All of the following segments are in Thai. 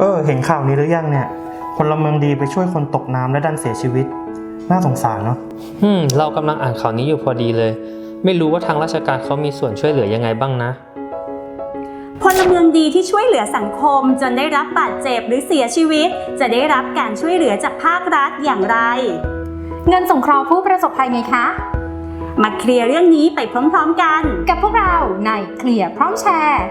เออ เห็นข่าวนี้หรือยังเนี่ยพลเมืองดีไปช่วยคนตกน้ำและดันเสียชีวิต น่าสงสารเนาะอืม เรากำลังอ่านข่าวนี้อยู่พอดีเลย ไม่รู้ว่าทางราชการเขามีส่วนช่วยเหลือยังไงบ้างนะ พลเมืองดีที่ช่วยเหลือสังคมจนได้รับบาดเจ็บหรือเสียชีวิต จะได้รับการช่วยเหลือจากภาครัฐอย่างไร เงินสงเคราะห์ผู้ประสบภัยไงคะ มาเคลียร์เรื่องนี้ไปพร้อมๆกัน กับพวกเราในเคลียร์พร้อมแชร์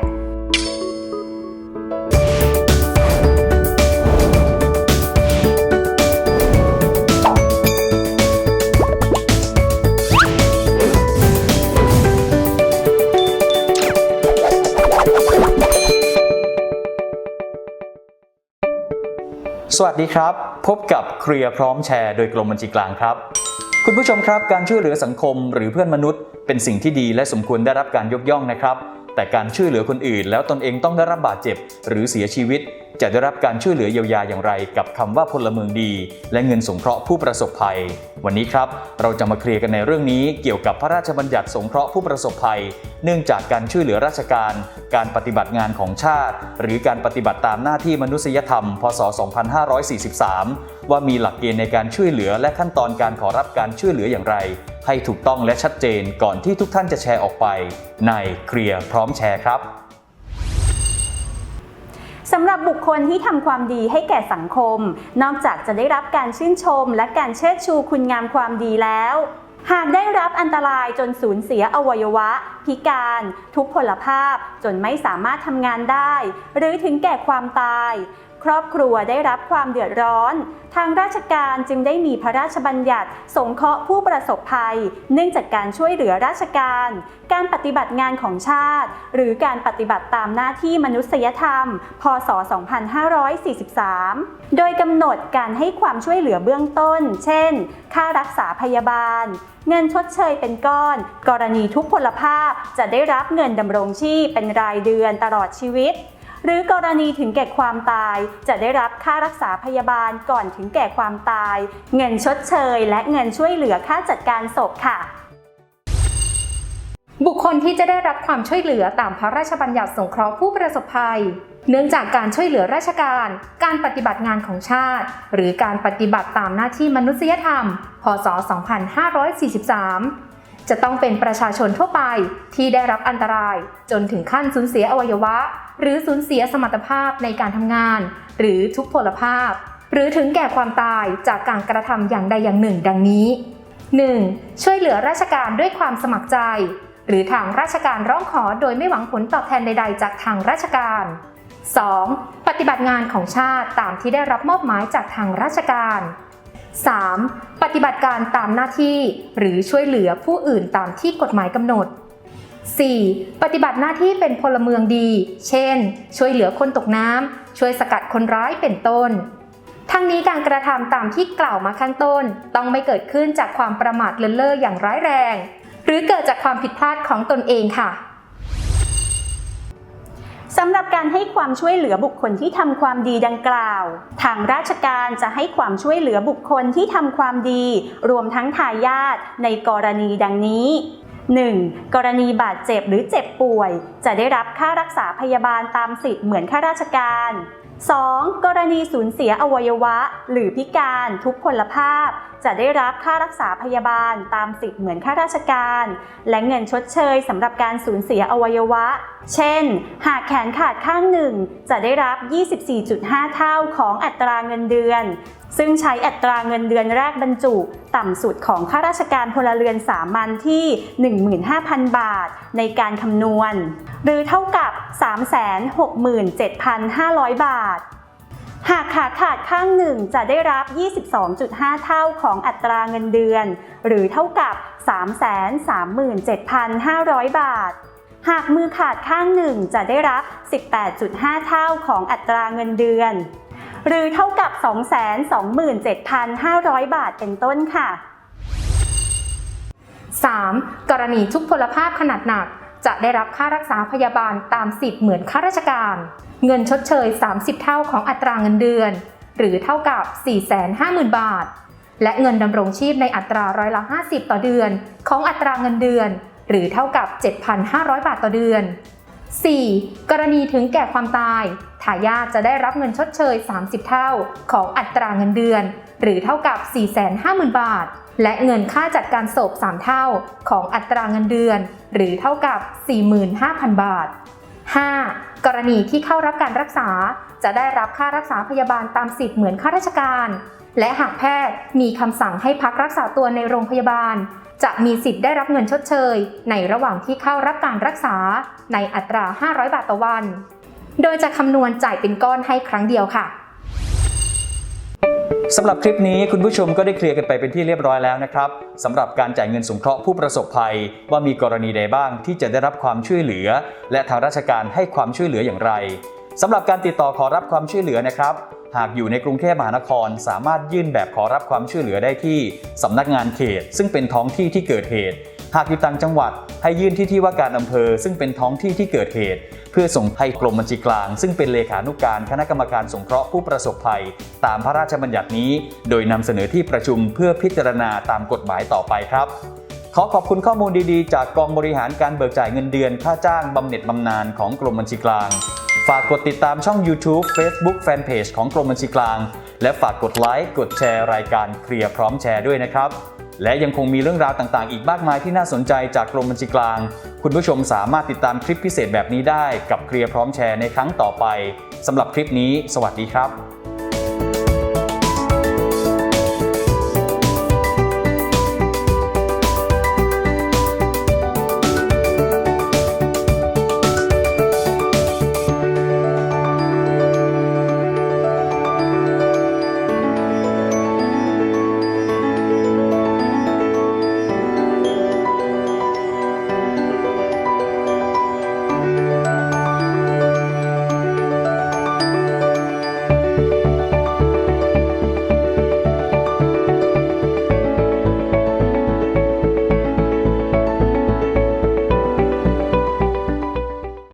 สวัสดีครับ พบกับเคลียร์พร้อมแชร์โดยกรมบัญชีกลางครับ คุณผู้ชมครับการช่วยเหลือสังคมหรือเพื่อนมนุษย์ เป็นสิ่งที่ดีและสมควรได้รับการยกย่องนะครับ แต่การช่วยเหลือคนอื่น แล้วตนเองต้องได้รับบาดเจ็บ หรือเสียชีวิต จะได้รับการช่วยเหลือเยียวยาอย่างไร กับคำว่าพลเมืองดี และเงินสงเคราะห์ผู้ประสบภัย วันนี้ครับ เราจะมาเคลียร์กันในเรื่องนี้เกี่ยวกับพระราชบัญญัติสงเคราะห์ผู้ประสบภัย เนื่องจากการช่วยเหลือราชการ การปฏิบัติงานของชาติ หรือการปฏิบัติตามหน้าที่มนุษยธรรม พศ 2543 ว่ามีหลักเกณฑ์ในการช่วยเหลือและขั้นตอนการขอรับการช่วยเหลืออย่างไร ให้ถูกต้องและชัดเจนก่อนที่ทุกท่านจะแชร์ออกไป ในเคลียร์พร้อมแชร์ครับ สำหรับบุคคลที่ทำความดีให้แก่สังคม นอกจากจะได้รับการชื่นชม และการเชิดชูคุณงามความดีแล้ว หากได้รับอันตรายจนสูญเสียอวัยวะ พิการ ทุพพลภาพจนไม่สามารถทำงานได้ หรือถึงแก่ความตาย ครอบครัวได้รับความเดือดร้อน ทางราชการจึงได้มีพระราชบัญญัติสงเคราะห์ผู้ประสบภัย เนื่องจากการช่วยเหลือราชการ การปฏิบัติงานของชาติ หรือการปฏิบัติตามหน้าที่มนุษยธรรม พศ 2543 โดยกำหนดการให้ความช่วยเหลือเบื้องต้น เช่น ค่ารักษาพยาบาล เงินชดเชยเป็นก้อน กรณีทุกพลภาพจะได้รับเงินดำรงชีพเป็นรายเดือนตลอดชีวิต รือกรณีถึงแก่ความตาย จะได้รับค่ารักษาพยาบาลก่อนถึงแก่ความตาย เงินชดเชย และเงินช่วยเหลือค่าจัดการศพค่ะบุคคลที่จะได้รับความช่วยเหลือตามพระราชบัญญัติสงเคราะห์ผู้ประสบภัย เนื่องจากการช่วยเหลือราชการ การปฏิบัติงานของชาติ หรือการปฏิบัติตามหน้าที่มนุษยธรรม พศ 2543 จะต้องเป็นประชาชนทั่วไปที่ได้รับอันตราย จนถึงขั้นสูญเสียอวัยวะ หรือสูญเสียสมรรถภาพในการทำงาน หรือทุกพลภาพ หรือถึงแก่ความตายจากการกระทำอย่างใดอย่างหนึ่ง ดังนี้ 1. ช่วยเหลือราชการด้วยความสมัครใจ หรือทางราชการร้องขอโดยไม่หวังผลตอบแทนใด ๆ จากทางราชการ 2. ปฏิบัติงานของชาติตามที่ได้รับมอบหมายจากทางราชการ 3. ปฏิบัติการตามหน้าที่หรือช่วยเหลือผู้อื่นตามที่กฎหมายกำหนด 4. ปฏิบัติหน้าที่เป็นพลเมืองดี เช่น ช่วยเหลือคนตกน้ำ ช่วยสกัดคนร้ายเป็นต้น ทั้งนี้การกระทำตามที่กล่าวมาข้างต้น ต้องไม่เกิดขึ้นจากความประมาทเลินเล่ออย่างร้ายแรง หรือเกิดจากความผิดพลาดของตนเองค่ะ สำหรับการให้ความช่วยเหลือบุคคลที่ทำความดีดังกล่าว ทางราชการจะให้ความช่วยเหลือบุคคลที่ทำความดี รวมทั้งทายาทในกรณีดังนี้ 1. กรณีบาดเจ็บหรือเจ็บป่วย จะได้รับค่ารักษาพยาบาลตามสิทธิ์เหมือนข้าราชการ 2. กรณีสูญเสียอวัยวะ หรือพิการทุกพลภาพ จะได้รับค่ารักษาพยาบาลตามสิทธิ์เหมือนข้าราชการ และเงินชดเชยสำหรับการสูญเสียอวัยวะ เช่น หากแขนขาดข้างหนึ่ง จะได้รับ 24.5 เท่าของอัตราเงินเดือน ซึ่งใช้อัตราเงินเดือนแรกบรรจุ ต่ำสุดของข้าราชการพลเรือนสามัญที่ 15,000 บาทในการคำนวณ หรือเท่ากับ 367,500 บาท หากขาขาดข้างหนึ่งจะได้รับ 22.5 เท่าของอัตราเงินเดือน หรือเท่ากับ 337,500 บาทหากมือขาดข้างหนึ่งจะได้รับ 18.5 เท่าของอัตราเงินเดือน หรือเท่ากับ 227,500 บาทเป็นต้นค่ะ 3. กรณีทุกพลภาพขนาดหนัก จะได้รับค่ารักษาพยาบาลตามสิทธิ์เหมือนข้าราชการ เงินชดเชย 30 เท่าของอัตราเงินเดือน หรือเท่ากับ 450,000 บาท และเงินดำรงชีพในอัตราร้อยละ50 ต่อเดือน ของอัตราเงินเดือน หรือเท่ากับ 7,500 บาทต่อเดือน 4. กรณีถึงแก่ความตาย ทายาทจะได้รับเงินชดเชย 30 เท่าของอัตราเงินเดือน หรือเท่ากับ 450,000 บาท และเงินค่าจัดการศพ 3 เท่าของอัตราเงินเดือน หรือเท่ากับ 45,000 บาท 5. กรณีที่เข้ารับการรักษาจะได้รับค่ารักษาพยาบาลตามสิทธิ์เหมือนข้าราชการ และหากแพทย์มีคำสั่งให้พักรักษาตัวในโรงพยาบาล จะมีสิทธิ์ได้รับเงินชดเชย ในระหว่างที่เข้ารับการรักษาในอัตรา 500 บาทต่อวัน โดยจะคำนวณจ่ายเป็นก้อนให้ครั้งเดียวค่ะสำหรับคลิปนี้คุณผู้ชมก็ได้เคลียร์กันไปเป็นที่เรียบร้อยแล้วนะครับสำหรับการจ่ายเงินสงเคราะห์ผู้ประสบภัย ว่ามีกรณีใดบ้างที่จะได้รับความช่วยเหลือ และทางราชการให้ความช่วยเหลืออย่างไร สำหรับการติดต่อขอรับความช่วยเหลือนะครับ หากอยู่ในกรุงเทพมหานคร สามารถยื่นแบบขอรับความช่วยเหลือได้ที่สำนักงานเขต ซึ่งเป็นท้องที่ที่เกิดเหตุ หากอยู่ต่างจังหวัดให้ยื่นที่ที่ว่าการอำเภอ ซึ่งเป็นท้องที่ที่เกิดเหตุ เพื่อส่งให้กรมบัญชีกลาง ซึ่งเป็นเลขานุการคณะกรรมการสงเคราะห์ผู้ประสบภัย ตามพระราชบัญญัตินี้ โดยนำเสนอที่ประชุมเพื่อพิจารณาตามกฎหมายต่อไปครับขอขอบคุณข้อมูลดีๆ จากกองบริหารการเบิกจ่ายเงินเดือน ค่าจ้างบำเหน็จบำนาญของกรมบัญชีกลาง ฝากกดติดตามช่อง YouTube Facebook Fanpage ของกรมบัญชีกลาง และฝากกดไลค์กดแชร์รายการเคลียร์พร้อมแชร์ด้วยนะครับ และยังคงมีเรื่องราวต่างๆ อีกมากมายที่น่าสนใจจากกรมบัญชีกลาง คุณผู้ชมสามารถติดตามคลิปพิเศษแบบนี้ได้กับเคลียร์พร้อมแชร์ในครั้งต่อไปสำหรับคลิปนี้ สวัสดีครับ